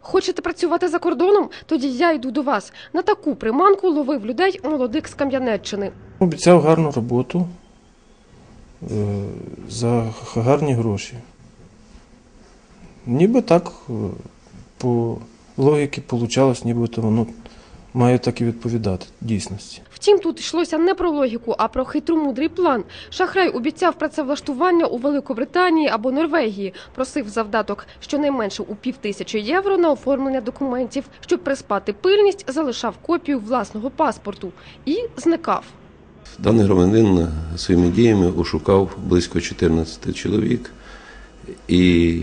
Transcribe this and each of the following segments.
Хочете працювати за кордоном? Тоді я йду до вас. На таку приманку ловив людей молодик з Кам'янеччини. Обіцяв гарну роботу е, за гарні гроші. Ніби так е, по логіки вийшло, нібито воно має так і відповідати дійсності. Втім, тут йшлося не про логіку, а про хитромудрий план. Шахрай обіцяв працевлаштування у Великобританії або Норвегії. Просив завдаток щонайменше у півтисячі євро на оформлення документів. Щоб приспати пильність, залишав копію власного паспорту і зникав. Даний громадянин своїми діями ошукав близько 14 чоловік і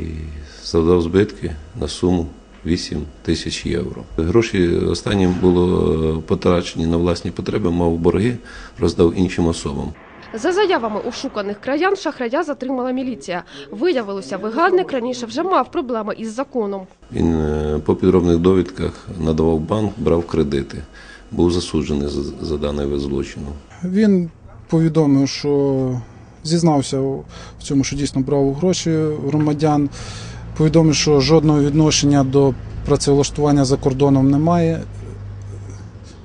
завдав збитки на суму 8 тисяч євро. Гроші останнім було потрачені на власні потреби, мав борги, роздав іншим особам. За заявами ошуканих краян шахрая затримала міліція. Виявилося, вигадник раніше вже мав проблеми із законом. Він е, по підробних довідках надавав банк, брав кредити. Був засуджений за, за даний вид злочину. Він повідомив, що зізнався в цьому, що дійсно брав гроші громадян. Повідомив, що жодного відношення до працевлаштування за кордоном немає.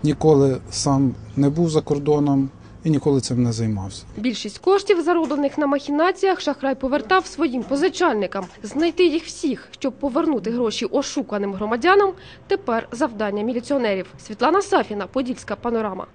Ніколи сам не був за кордоном і ніколи цим не займався. Більшість коштів, зароблених на махінаціях, шахрай повертав своїм позичальникам. Знайти їх всіх, щоб повернути гроші ошуканим громадянам, тепер завдання міліціонерів. Світлана Сафіна, Подільська панорама.